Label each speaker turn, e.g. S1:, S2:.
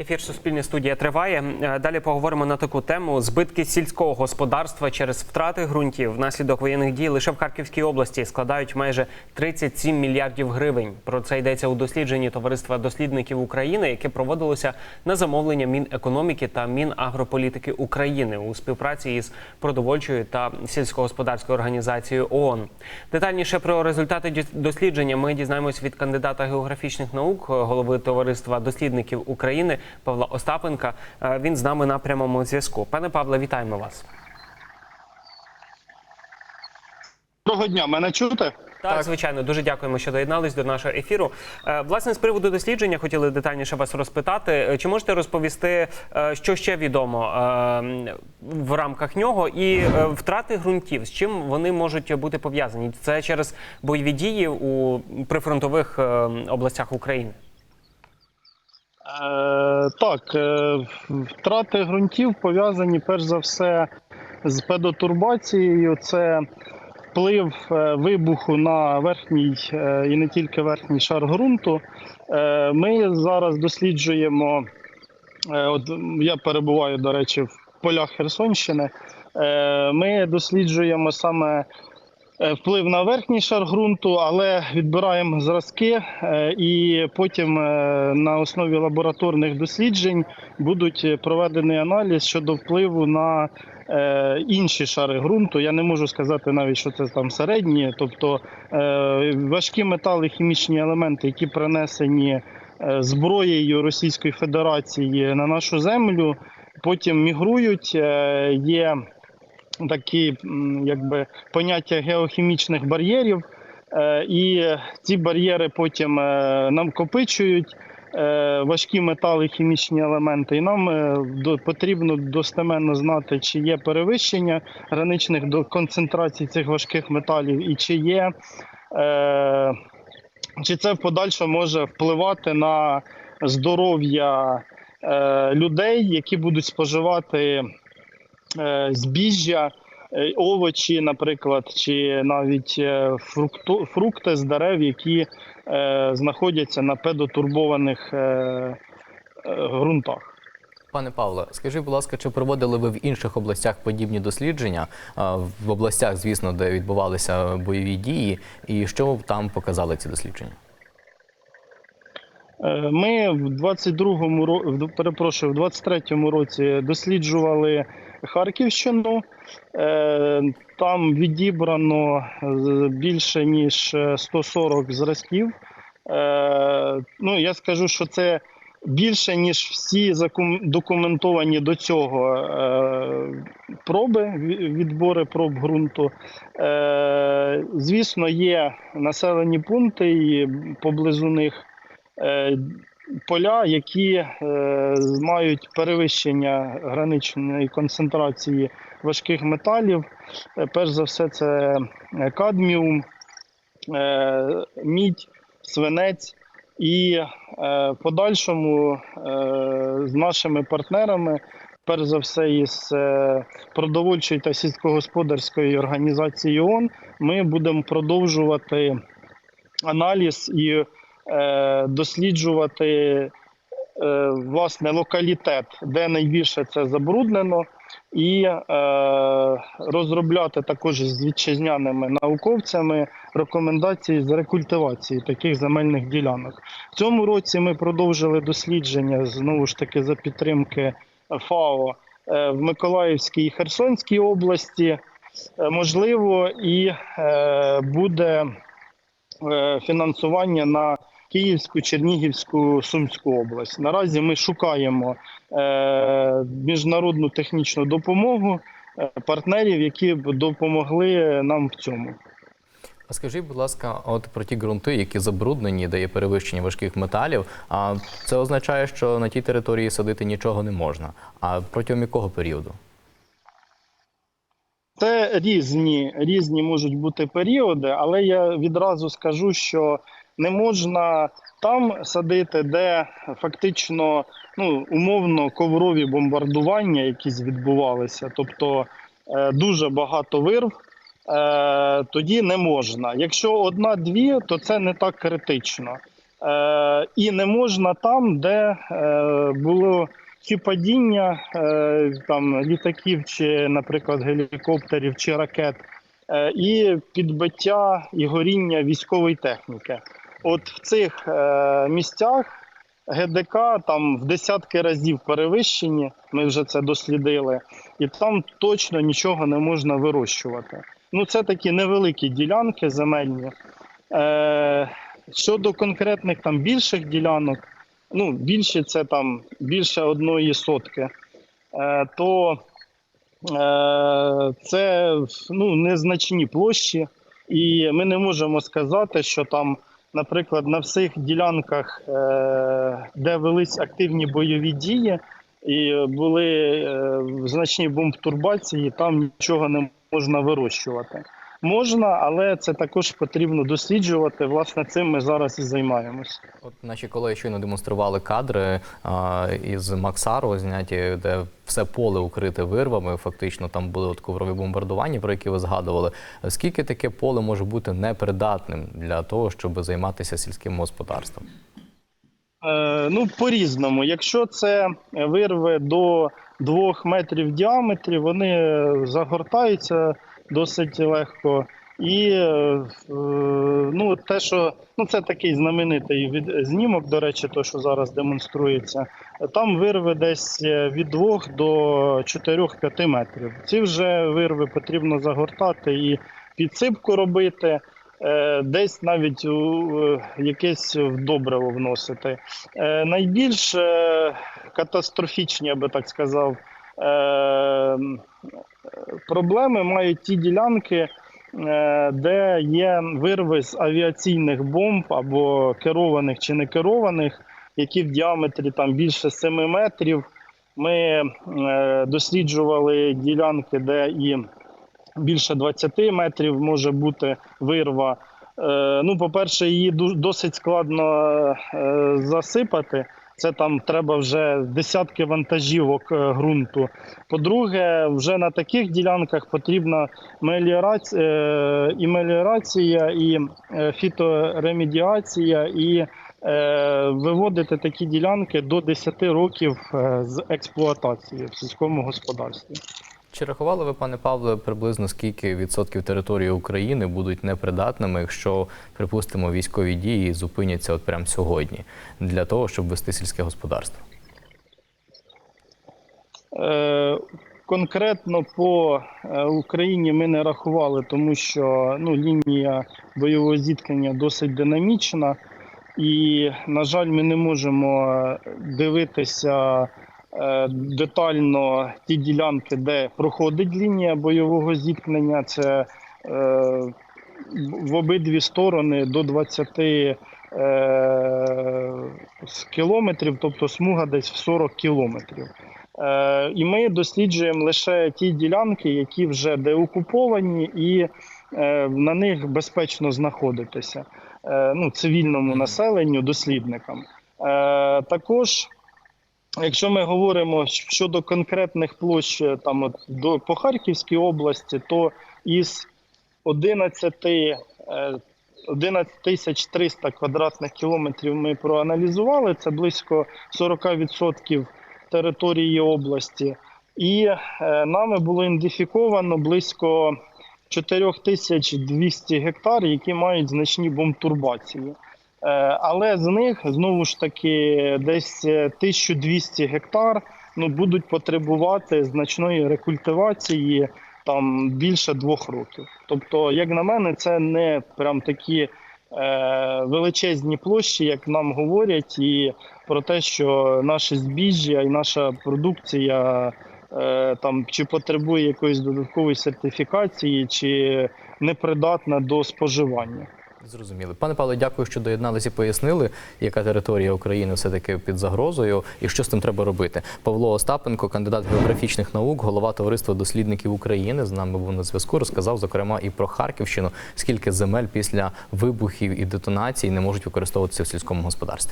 S1: Ефір Суспільне студія триває. Е, Далі поговоримо на таку тему: збитки сільського господарства через втрати ґрунтів внаслідок воєнних дій лише в Харківській області складають майже 37 мільярдів гривень. Про це йдеться у дослідженні товариства дослідників України, яке проводилося на замовлення Мінекономіки та Мінагрополітики України у співпраці із продовольчою та сільськогосподарською організацією ООН. Детальніше про результати дослідження ми дізнаємось від кандидата географічних наук, голови товариства дослідників України Павла Остапенка. Е, Він з нами на прямому зв'язку. Пане Павле, вітаємо вас.
S2: Доброго дня, мене чути?
S1: Так, звичайно, дуже дякуємо, що доєднались до нашого ефіру. Е, Власне, з приводу дослідження хотіли детальніше вас розпитати. Е, Чи можете розповісти, що ще відомо в рамках нього, і втрати ґрунтів, з чим вони можуть бути пов'язані? Це через бойові дії у прифронтових областях України?
S2: Е, так, е, втрати ґрунтів пов'язані перш за все з педотурбацією. Це вплив е, вибуху на верхній і не тільки верхній шар ґрунту. Ми зараз досліджуємо. От я перебуваю, до речі, в полях Херсонщини. Ми досліджуємо саме вплив на верхній шар ґрунту, але відбираємо зразки, е, і потім е, на основі лабораторних досліджень будуть проведений аналіз щодо впливу на е, інші шари ґрунту. Я не можу сказати навіть, що це там середні, тобто е, важкі метали, хімічні елементи, які принесені е, зброєю Російської Федерації на нашу землю, потім мігрують. Е, Є такі якби поняття геохімічних бар'єрів, е, і ці бар'єри потім е, нам копичують. е, Важкі метали, хімічні елементи, і нам потрібно достеменно знати, чи є перевищення граничних до концентрацій цих важких металів, і чи є чи це в подальшому може впливати на здоров'я людей, які будуть споживати збіжжя, е, овочі, наприклад, чи навіть е, фрукти з дерев, які е, знаходяться на педотурбованих е, е, ґрунтах.
S3: Пане Павло, скажіть, будь ласка, чи проводили ви в інших областях подібні дослідження в областях, звісно, де відбувалися бойові дії, і що там показали ці дослідження?
S2: Е, Ми в 22-му перепрошую, в 23-му році досліджували Харківщину. Е, Там відібрано е, більше ніж е, 140 зразків. Е, Ну, я скажу, що це більше ніж всі документовані до цього проби, відбори проб ґрунту. Звісно, є населені пункти і поблизу них поля, які е, мають перевищення граничної концентрації важких металів. Е, Перш за все, це е, кадміум, мідь, свинець. І в подальшому з нашими партнерами, перш за все, із продовольчої та сільськогосподарської організації ООН, ми будемо продовжувати аналіз і досліджувати е, власне локалітет, де найбільше це забруднено, і е, розробляти також з вітчизняними науковцями рекомендації з рекультивації таких земельних ділянок. В цьому році ми продовжили дослідження знову ж таки за підтримки ФАО е, в Миколаївській і Херсонській області. Е, Можливо, і е, буде е, фінансування на Київську, Чернігівську, Сумську область. Наразі ми шукаємо е, міжнародну технічну допомогу е, партнерів, які б допомогли нам в цьому.
S3: А скажіть, будь ласка, от про ті ґрунти, які забруднені, де є перевищення важких металів. А це означає, що на тій території садити нічого не можна. А протягом якого періоду?
S2: Це різні, різні можуть бути періоди, але я відразу скажу, що не можна там садити, де фактично ну, умовно коврові бомбардування якісь відбувалися, тобто е, дуже багато вирв. Е, тоді не можна. Якщо одна-дві, то це не так критично. Е, і не можна там, де було чи падіння там, літаків, чи, наприклад, гелікоптерів чи ракет, і підбиття і горіння військової техніки. От в цих е, місцях ГДК там в десятки разів перевищені, ми вже це дослідили, і там точно нічого не можна вирощувати. Ну, це такі невеликі ділянки земельні. Е, щодо конкретних там більших ділянок, ну, більше це там більше одної сотки, е, то е, це ну, незначні площі, і ми не можемо сказати, що там, наприклад, на всіх ділянках, е, де велись активні бойові дії і були е, значні бомбтурбації, там нічого не можна вирощувати. Можна, але це також потрібно досліджувати. Власне, цим ми зараз і займаємось.
S3: От наші колеги щойно демонстрували кадри а, із Максару, зняті, де все поле укрите вирвами. Фактично там були от коврові бомбардування, про які ви згадували. Скільки таке поле може бути непридатним для того, щоб займатися сільським господарством?
S2: Е, ну, по-різному. Якщо це вирви до двох метрів в діаметрі, вони загортаються досить легко. І е, ну, те, що ну, це такий знаменитий від, знімок, до речі, то, що зараз демонструється, там вирви десь е, від 2 до 4-5 метрів. Ці вже вирви потрібно загортати і підсипку робити. е, Десь навіть у якесь добриво вносити. Найбільш катастрофічні, я би так сказав, проблеми мають ті ділянки, е, де є вирви з авіаційних бомб або керованих чи не керованих, які в діаметрі там більше 7 метрів. Ми е, досліджували ділянки, де і більше 20 метрів може бути вирва. Е, Ну, по-перше, її досить складно засипати. Це там треба вже десятки вантажівок е, ґрунту. По-друге, вже на таких ділянках потрібна меліорація, е, і меліорація, і е, фіторемедіація, і виводити такі ділянки до 10 років з експлуатації в сільському господарстві.
S3: Чи рахували ви, пане Павле, приблизно скільки відсотків території України будуть непридатними, якщо, припустимо, військові дії зупиняться от прямо сьогодні для того, щоб вести сільське господарство?
S2: Е, Конкретно по е, Україні ми не рахували, тому що ну, лінія бойового зіткнення досить динамічна, і, на жаль, ми не можемо е, дивитися детально ті ділянки, де проходить лінія бойового зіткнення. Це е, в обидві сторони до 20 е, кілометрів, тобто смуга десь в 40 кілометрів. Е, і ми досліджуємо лише ті ділянки, які вже деокуповані, і е, на них безпечно знаходитися е, ну, цивільному населенню, дослідникам. Е, також, якщо ми говоримо щодо конкретних площ е, там, от, до, по Харківській області, то із 11 е, 11 тисяч 300 квадратних кілометрів ми проаналізували. Це близько 40% території області. І е, нами було ідентифіковано близько 4200 гектар, які мають значні бомбтурбації. Е, але з них знову ж таки десь е, 1200 гектар ну, будуть потребувати значної рекультивації там більше двох років. Тобто, як на мене, це не прям такі е, величезні площі, як нам говорять, і про те, що наше збіжжя і наша продукція е, там чи потребує якоїсь додаткової сертифікації, чи непридатна до споживання.
S3: Зрозуміли. Пане Павле, дякую, що доєдналися і пояснили, яка територія України все-таки під загрозою і що з тим треба робити. Павло Остапенко, кандидат географічних наук, голова товариства дослідників України, з нами був на зв'язку. Розказав зокрема і про Харківщину, скільки земель після вибухів і детонацій не можуть використовуватися в сільському господарстві.